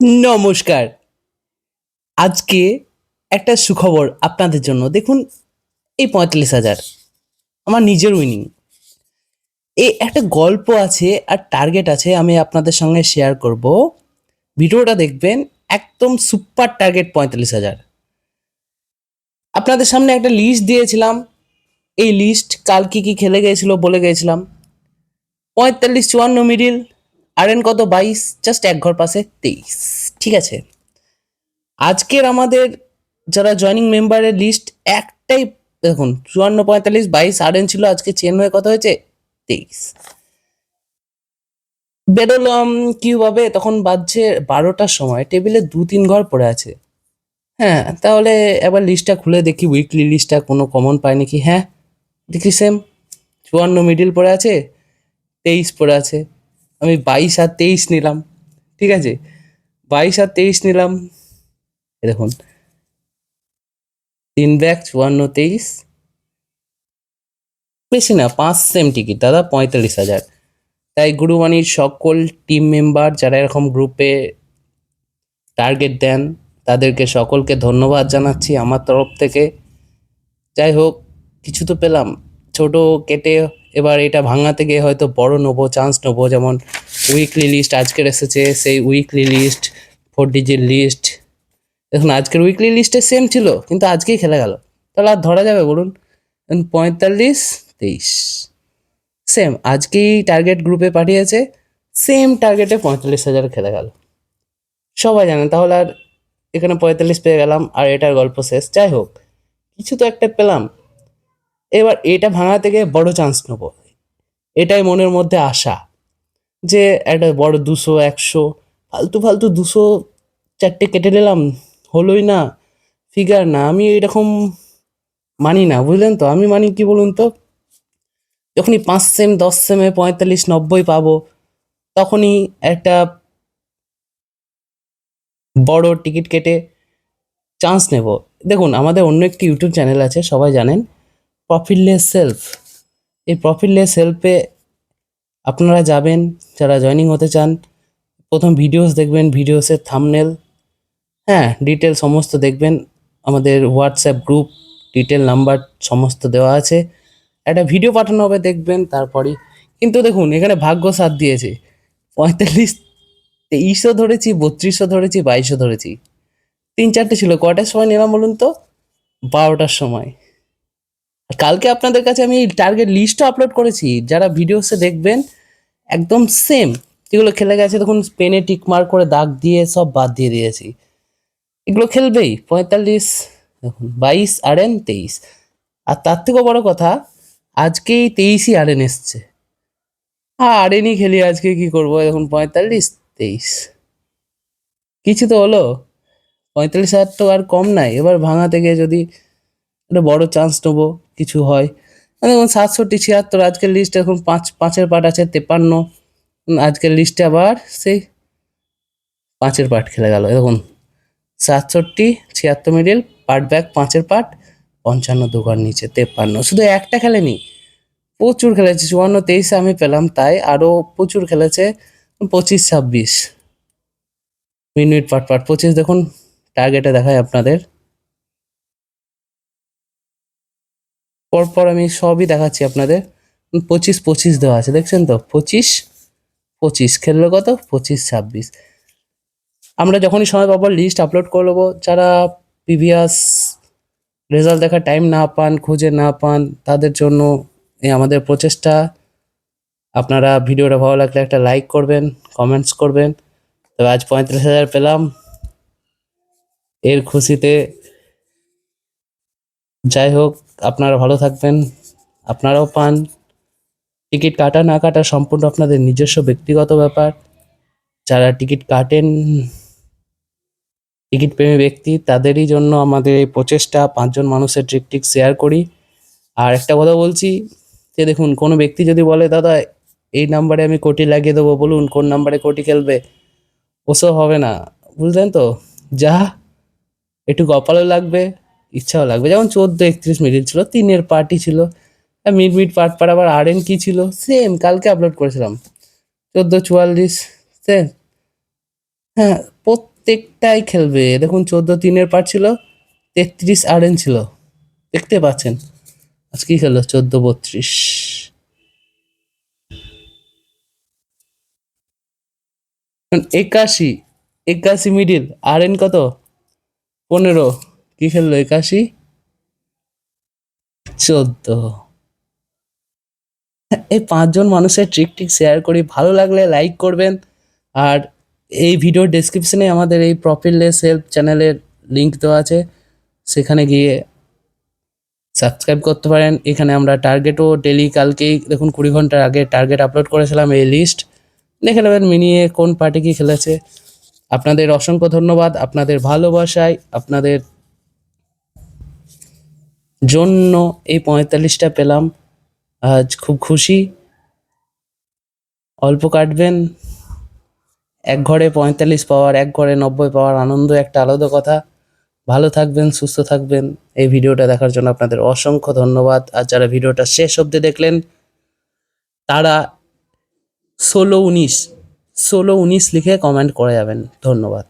নমস্কার। আজকে একটা সুখবর আপনাদের জন্য। দেখুন, এই পঁয়তাল্লিশ হাজার, আমার নিজের উইনিং এ একটা গল্প আছে আর টার্গেট আছে, আমি আপনাদের সঙ্গে শেয়ার করব। ভিডিওটা দেখবেন, একদম সুপার টার্গেট পঁয়তাল্লিশ হাজার। আপনাদের সামনে একটা লিস্ট দিয়েছিলাম। এই লিস্ট কাল কি কি খেলে গিয়েছিল বলে গিয়েছিলাম পঁয়তাল্লিশ চুয়ান্ন মিডিল আর এন কত? বাইশ জাস্ট এক ঘর পাশে তেইশ। ঠিক আছে? আজকের আমাদের যারা জয়নিং মেম্বারের লিস্ট একটাই, দেখুন, চুয়ান্ন, পঁয়তাল্লিশ, বাইশ আর এন ছিল, আজকে চেন হয়ে কত হয়েছে? তেইশ। বেরোলাম কীভাবে তখন বাজছে বারোটার সময় টেবিলে দু তিন ঘর পড়ে আছে। হ্যাঁ তাহলে এবার লিস্টটা খুলে দেখি উইকলি লিস্টটা কোনো কমন পাই নাকি? হ্যাঁ দেখি সেম চুয়ান্ন মিডিল পড়ে আছে, তেইশ পড়ে আছে। আমি বাইশ আর তেইশ নিলাম, ঠিক আছে? বাইশ আর তেইশ নিলাম দেখুন, তিন ব্যাগ চুয়ান্ন তেইশ। বেশি না, পাঁচ সেম টিকিট দাদা, পঁয়তাল্লিশ হাজার। তাই গুরুবাণীর সকল টিম মেম্বার যারা এরকম গ্রুপে টার্গেট দেন, তাদেরকে সকলকে ধন্যবাদ জানাচ্ছি আমার তরফ থেকে। যাই হোক, কিছু তো পেলাম, ছোট কেটে এবার এটা ভাঙাতে গিয়ে হয়তো বড় নেব চান্স নেব, যেমন উইকলি লিস্ট আজকের এসেছে, সেই weekly list four digit list দেখুন, আজকের উইকলি লিস্টে সেম ছিল, কিন্তু আজকেই খেলে গেল। তাহলে আর ধরা যাবে বলুন? পঁয়তাল্লিশ, তেইশ। সেম আজকেই টার্গেট গ্রুপে পাঠিয়েছে সেম টার্গেটে পঁয়তাল্লিশ হাজার খেলে গেল। সবাই জানে, তাহলে আর এখানে পঁয়তাল্লিশ পেয়ে গেলাম, আর এটার গল্প শেষ। যাই হোক, কিছু তো একটা পেলাম। এবার এটা ভাঙা থেকে বড় চান্স নেব। এটাই মনের মধ্যে আশা যে একটা বড় দুশো, একশো, ফালতু ফালতু দুশো চারটে কেটে নিলাম, হলোই না ফিগার না। আমি এরকম মানি না, বুঝলেন তো? আমি মানি কি বলুন তো? যখনই পাঁচ সেম, দশ সেমে পঁয়তাল্লিশ, নব্বই পাবো, তখনই একটা বড় টিকিট কেটে চান্স নেব। দেখুন, আমাদের অন্য একটি ইউটিউব চ্যানেল আছে, সবাই জানেন। প্রফিটলেস সেলফ এই প্রফিটলেস সেলফে আপনারা যাবেন, যারা জয়নিং হতে চান, প্রথম ভিডিওস দেখবেন ভিডিওসের থামনেল হ্যাঁ ডিটেল সমস্ত দেখবেন, আমাদের হোয়াটসঅ্যাপ গ্রুপ ডিটেল নাম্বার সমস্ত দেওয়া আছে। একটা ভিডিও পাঠানো হবে, দেখবেন তারপরেই। কিন্তু দেখুন, এখানে ভাগ্য সাথ দিয়েছে। পঁয়তাল্লিশ তেইশও ধরেছি বত্রিশও ধরেছি বাইশও ধরেছি। তিন চারটে ছিল কটার সময় নিলাম বলুন তো? বারোটার সময়। কালকে আপনাদের কাছে আমি টার্গেট লিস্টও আপলোড করেছি। যারা ভিডিওসে দেখবেন, একদম সেম যেগুলো খেলে গেছে তখন পেনে টিক করে দাগ দিয়ে সব বাদ দিয়ে দিয়েছি। এগুলো খেলবেই। পঁয়তাল্লিশ, দেখুন, বাইশ আর এন তেইশ। আর তার থেকেও বড় কথা, আজকেই তেইশই আর এন এসছে। হ্যাঁ আর এনই খেলি, আজকে কি করব? এখন পঁয়তাল্লিশ, তেইশ। কিছু তো হলো। পঁয়তাল্লিশ হাজার তো আর কম নাই। এবার ভাঙা থেকে যদি একটা বড় চান্স নেব। কিছু হয়। দেখুন সাতষট্টি, ছিয়াত্তর, আজকের লিস্ট এখন পাঁচ, পাঁচের পার্ট আছে, তেপান্ন। আজকের লিস্টে আবার সেই পাঁচের পার্ট খেলে গেল। দেখুন, সাতষট্টি, ছিয়াত্তর মিডিল পার্ট ব্যাক পাঁচের পার্ট পঞ্চান্ন দোকান নিচে, তেপান্ন। শুধু একটা খেলেনি, প্রচুর খেলেছে, চুয়ান্ন, তেইশে আমি পেলাম, তাই আরও প্রচুর খেলেছে, পঁচিশ, ছাব্বিশ। মিনিট পাট পাট, পঁচিশ দেখুন টার্গেটে দেখায় আপনাদের। পরপর আমি সবই দেখাচ্ছি আপনাদের। পঁচিশ পঁচিশ দেওয়া আছে, দেখছেন তো? পঁচিশ পঁচিশ। খেললো কত? পঁচিশ, ছাব্বিশ। আমরা যখনই সময় পাবো লিস্ট আপলোড করব যারা প্রিভিয়াস রেজাল্ট দেখার টাইম না পান, খুঁজে না পান, তাদের জন্য এই আমাদের প্রচেষ্টা। আপনারা ভিডিওটা ভালো লাগলে একটা লাইক করবেন কমেন্টস করবেন। তবে আজ পঁয়ত্রিশ হাজার পেলাম। এর খুশিতে যাই হোক আপনারা ভালো থাকবেন, আপনারাও পান। টিকিট কাটা না কাটা সম্পূর্ণ আপনাদের নিজস্ব ব্যক্তিগত ব্যাপার। যারা টিকিট কাটেন, টিকিট প্রেমী ব্যক্তি, তাদেরই জন্য আমাদের এই প্রচেষ্টা, পাঁচজন মানুষের ট্রিকটিক শেয়ার করি। আর একটা কথা বলছি, যে দেখুন, কোনো ব্যক্তি যদি বলে, দাদা, এই নাম্বারে আমি কোটি লাগিয়ে দেবো, বলুন কোন নাম্বারে কোটি খেলবে? ওসব হবে না। বুঝলেন তো? যা, একটু কপালও লাগবে ইচ্ছাও লাগবে। যেমন চোদ্দ, একত্রিশ মিনিট ছিল, তিনের পার্টি ছিল মিড মিড পার্ট পার আবার আর এন কি ছিল সেম কালকে আপলোড করেছিলাম। চোদ্দ, চুয়াল্লিশ সেম হ্যাঁ প্রত্যেকটাই খেলবে। দেখুন, চোদ্দ, তিনের পার ছিল, তেত্রিশ আর এন ছিল। দেখতে পাচ্ছেন আজ কি খেললো চোদ্দ, বত্রিশ। একাশি একাশি মিডিল, আর এন কত? পনেরো। কি খেললো একাশি? চোদ্দ। এই পাঁচজন মানুষের ট্রিক টিক শেয়ার করি। ভালো লাগলে লাইক করবেন। আর এই ভিডিওর ডেসক্রিপশনে আমাদের এই প্রফিটলেস হেল্প চ্যানেলের লিঙ্ক দেওয়া আছে। সেখানে গিয়ে সাবস্ক্রাইব করতে পারেন। এখানে আমরা টার্গেটও ডেলি কালকেই, দেখুন কুড়ি ঘণ্টার আগে টার্গেট আপলোড করেছিলাম এই লিস্ট দেখে নেবেন মিনিয়ে কোন পার্টি কি খেলেছে। আপনাদের অসংখ্য ধন্যবাদ। আপনাদের ভালোবাসায়, আপনাদের জন্য এই পঁয়তাল্লিশটা পেলাম। আজ খুব খুশি। অল্প কাটবেন। এক ঘরে পঁয়তাল্লিশ পাওয়ার, এক ঘরে নব্বই পাওয়ার আনন্দ একটা আলাদা কথা। ভালো থাকবেন, সুস্থ থাকবেন। এই ভিডিওটা দেখার জন্য আপনাদের অসংখ্য ধন্যবাদ। আর যারা ভিডিওটা শেষ অবধি দেখলেন, তারা ষোলো উনিশ ষোলো উনিশ লিখে কমেন্ট করে যাবেন। ধন্যবাদ।